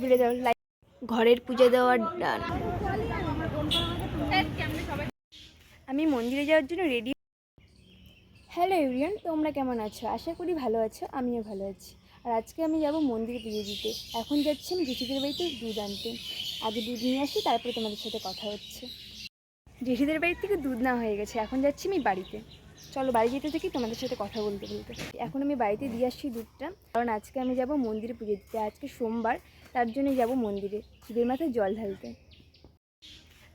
ভুলে যাও ঘরের পুজো দেওয়ার ডান আমি মন্দিরে যাওয়ার জন্য রেডি হ্যালো এভরিয়ান তোমরা কেমন আছো? আশা করি ভালো আছো, আমিও ভালো আছি। আর আজকে আমি যাব মন্দিরে পুজো দিতে। এখন যাচ্ছি আমি জেঠিদের বাড়িতে দুধ আনতে। আগে দুধ নিয়ে আসি, তারপরে তোমাদের সাথে কথা হচ্ছে। জেঠিদের বাড়ি থেকে দুধ না হয়ে গেছে, এখন যাচ্ছি আমি বাড়িতে। চলো বাড়ি যেতে থাকি তোমাদের সাথে কথা বলতে বলতে। এখন আমি বাড়িতে দিয়ে আসছি দুধটা। কারণ আজকে আমি যাব মন্দিরে পুজো দিতে। আজকে সোমবার, তার জন্য যাব মন্দিরে। শিবের মাথায় জল ঢালতে।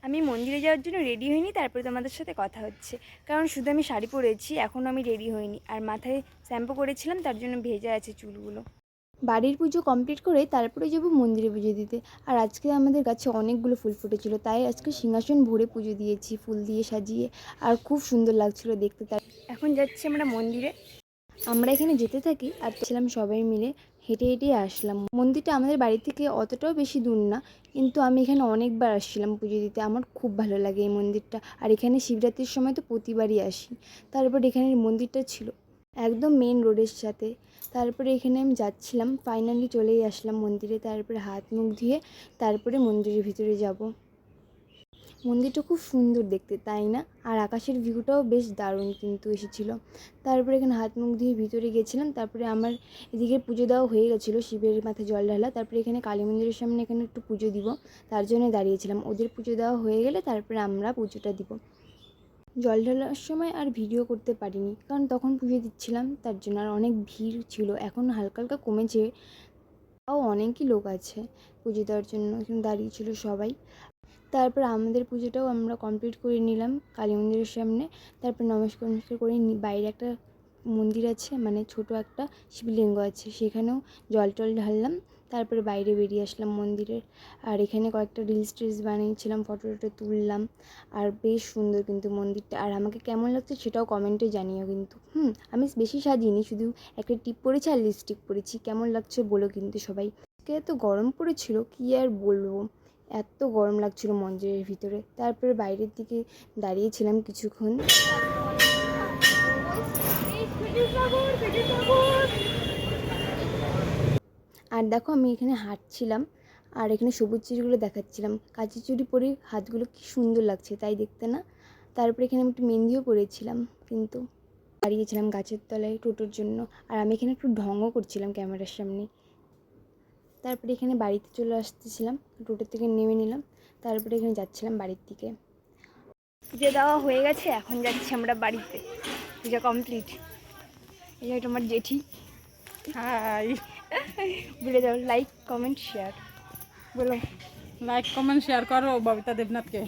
আমি মন্দিরে যাওয়ার জন্য রেডি হইনি, তারপরে তোমাদের সাথে কথা হচ্ছে। কারণ শুধু আমি শাড়ি পরেছি এখনও আমি রেডি হইনি। আর মাথায় শ্যাম্পু করেছিলাম, তার জন্য ভেজা আছে চুলগুলো। বাড়ির পুজো কমপ্লিট করে তারপরে যাব মন্দিরে পুজো দিতে। আর আজকে আমাদের গাছে অনেকগুলো ফুল ফুটেছিল, তাই আজকে সিংহাসন ভরে পুজো দিয়েছি, ফুল দিয়ে সাজিয়ে। আর খুব সুন্দর লাগছিল দেখতে তাই এখন যাচ্ছি আমরা মন্দিরে। আমরা এখানে যেতে থাকি আর ছিলাম সবাই মিলে, হেঁটে হেঁটে আসলাম। মন্দিরটা আমাদের বাড়ি থেকে অতটাও বেশি দূর না, কিন্তু আমি এখানে অনেকবার আসছিলাম পুজো দিতে। আমার খুব ভালো লাগে এই মন্দিরটা। আর এখানে শিবরাত্রির সময় তো প্রতিবারই আসি। তারপর এখানের মন্দিরটা ছিল একদম মেন রোডের সাথে। তারপরে এখানে আমি যাচ্ছিলাম ফাইনালি চলেই আসলাম মন্দিরে। তারপরে হাত মুখ ধুয়ে তারপরে মন্দিরের ভিতরে যাব। মন্দিরটা খুব সুন্দর দেখতে, তাই না? আর আকাশের ভিউটাও বেশ দারুণ কিন্তু এসেছিল। তারপরে এখানে হাত মুখ ধুয়ে ভিতরে গেছিলাম। তারপরে আমার এদিকে পুজো দেওয়া হয়ে গেছিল, শিবের মাথায় জল ঢালা। তারপরে এখানে কালী মন্দিরের সামনে এখানে একটু পুজো দিব, তার জন্য দাঁড়িয়েছিলাম। ওদের পুজো দেওয়া হয়ে গেলে তারপরে আমরা পুজোটা দিব। জল ঢালার সময় আর ভিডিও করতে পারিনি। কারণ তখন পুজো দিচ্ছিলাম, তার জন্য আর অনেক ভিড় ছিল। এখন হালকা হালকা কমেছে, তাও অনেকই লোক আছে পুজো দেওয়ার জন্য, এখানে দাঁড়িয়ে ছিল সবাই। তারপর আমাদের পুজোটাও আমরা কমপ্লিট করে নিলাম কালী মন্দিরের সামনে। তারপর নমস্কার নমস্কার করে বাইরে একটা মন্দির আছে মানে ছোট একটা শিবলিঙ্গ আছে, সেখানেও জল টল ঢাললাম। তারপরে বাইরে বেরিয়ে আসলাম মন্দিরের আর এখানে কয়েকটা রিলস টিলস বানিয়েছিলাম ফটো টটো তুললাম। আর বেশ সুন্দর কিন্তু মন্দিরটা। আর আমাকে কেমন লাগছে সেটাও কমেন্টে জানিও কিন্তু। হুম, আমি বেশি সাজিনি, শুধু একটা টিপ পরেছি আর লিপস্টিক পরেছি। কেমন লাগছে বলো কিন্তু সবাই। এত গরম পড়েছিল, কী আর বলব? এত গরম লাগছিল মন্দিরের ভিতরে। তারপরে বাইরের দিকে দাঁড়িয়েছিলাম কিছুক্ষণ। আর দেখো আমি এখানে হাঁটছিলাম আর এখানে সবুজ চুড়িগুলো দেখাচ্ছিলাম। কাঁচি চুড়ি পরে হাতগুলো কি সুন্দর লাগছে, তাই দেখতে না? তারপরে এখানে আমি একটু মেহেন্দিও পরেছিলাম কিন্তু দাঁড়িয়েছিলাম গাছের তলায় টোটোর জন্য আর আমি এখানে একটু ঢঙও করছিলাম ক্যামেরার সামনে। তারপরে এখানে বাড়িতে চলে আসতেছিলাম টোটোর থেকে নেমে নিলাম, তারপরে এখানে যাচ্ছিলাম বাড়ির দিকে। পুজো দেওয়া হয়ে গেছে, এখন যাচ্ছি আমরা বাড়িতে। পুজো কমপ্লিট এই তোমার জেঠি। হাই ভুলে যাও লাইক কমেন্ট শেয়ার বলো। লাইক কমেন্ট শেয়ার করো ববিতা দেবনাথকে।